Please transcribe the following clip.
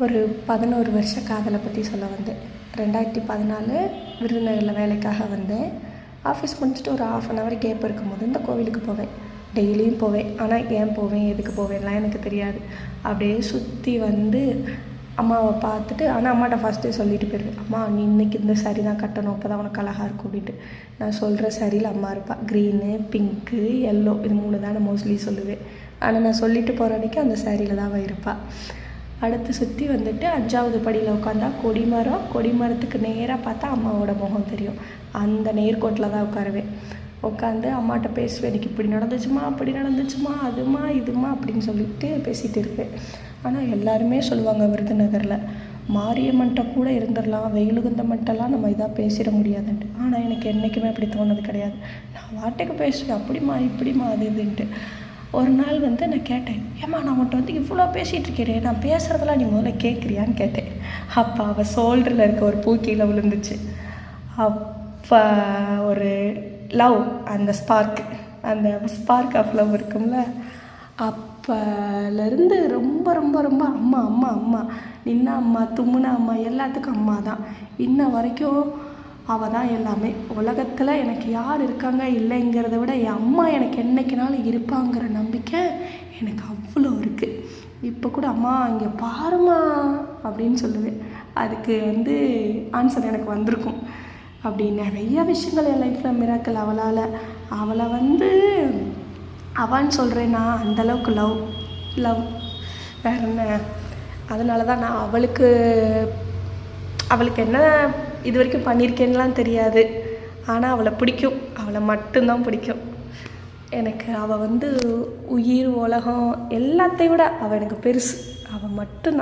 ஒரு பதினோரு வருஷ காதலை பற்றி சொல்ல வந்தேன். ரெண்டாயிரத்தி பதினாலு விருதுநகரில் வேலைக்காக வந்தேன். ஆஃபீஸ் முடிச்சுட்டு ஒரு ஆஃப் அன் ஹவர் கேப் இருக்கும்போது இந்த கோவிலுக்கு போவேன். டெய்லியும் போவேன். ஆனால் ஏன் போவேன்? எதுக்கு போவேன்லாம் எனக்கு தெரியாது. அப்படியே சுற்றி வந்து அம்மாவை பார்த்துட்டு ஆனால் அம்மாட்ட ஃபஸ்ட்டே சொல்லிட்டு போயிடுவேன் அம்மா நீ இன்னைக்கு இந்த சரி தான் கட்டணும். அப்போ தான் உனக்கு அழகாக இருக்கும் அப்படின்ட்டு. நான் சொல்கிற சரியில் அம்மா இருப்பாள் க்ரீனு பிங்க்கு எல்லோ இது மூணு தான் நான் மோஸ்ட்லி சொல்லுவேன். ஆனால் நான் சொல்லிட்டு போகிற அன்றைக்கி அந்த சாரியில் தான் அவள் இருப்பாள் அடுத்து சுற்றி வந்துட்டு அஞ்சாவது படியில் உட்காந்தா கொடிமரம் கொடிமரத்துக்கு நேராக பார்த்தா அம்மாவோட முகம் தெரியும். அந்த நேர்கோட்டில் தான் உட்காருவேன். உட்காந்து அம்மாட்ட பேசுவேன். எனக்கு இப்படி நடந்துச்சுமா? அப்படி நடந்துச்சுமா? அதுமா? இதுமா? அப்படின்னு சொல்லிட்டு பேசிகிட்டு இருப்பேன். ஆனால் எல்லாருமே சொல்லுவாங்க விருதுநகரில் மாரியம்மன்ட்ட கூட இருந்துடலாம். வெயிலுகுந்த மட்டும்லாம் நம்ம இதாக பேசிட முடியாதுன்ட்டு. ஆனால் எனக்கு என்றைக்குமே அப்படி தோணுது கிடையாது. நான் வாட்டுக்கு பேசுவேன். அப்படிமா இப்படிமா அது இதுன்ட்டு. ஒரு நாள் வந்து நான் கேட்டேன் ஏம்மா நான் உன்ட்ட வந்து இவ்வளோ பேசிகிட்டு இருக்கிறேன் நான் பேசுகிறதெல்லாம் நீ முதல்ல கேட்குறியான்னு கேட்டேன். அப்போ அவள் சோல்டரில் இருக்க ஒரு பூ கீழே விழுந்துச்சு. அப்போ ஒரு லவ் அந்த ஸ்பார்க் அந்த ஸ்பார்க் ஆஃப் லவ் இருக்கும்ல அப்போலேருந்து ரொம்ப ரொம்ப ரொம்ப அம்மா அம்மா அம்மா நின்ன அம்மா தும்முன அம்மா எல்லாத்துக்கும் அம்மா தான் இன்ன வரைக்கும் அவள் தான் எல்லாமே. உலகத்தில் எனக்கு யார் இருக்காங்க இல்லைங்கிறத விட என் அம்மா எனக்கு என்னைக்குனாலும் இருப்பாங்கிற நம்பிக்கை எனக்கு அவ்வளோ இருக்குது இப்போ கூட அம்மா இங்கே பாரும்மா அப்படின்னு சொல்லுவேன். அதுக்கு வந்து ஆன்சர் எனக்கு வந்திருக்கும். அப்படி நிறைய விஷயங்கள் என் லைஃப்பில் மிராக்கள் அவளால். அவளை வந்து அவன்னு சொல்கிறேன்னா அந்தளவுக்கு லவ் லவ் வேற என்ன? அதனால தான் நான் அவளுக்கு அவளுக்கு என்ன இது வரைக்கும் பண்ணியிருக்கேன்லாம் தெரியாது. ஆனால் அவளை பிடிக்கும். அவளை மட்டும்தான் பிடிக்கும். எனக்கு அவள் வந்து உயிர் உலகம் எல்லாத்தையும் விட அவள் எனக்கு பெருசு. அவள் மட்டும்தான்.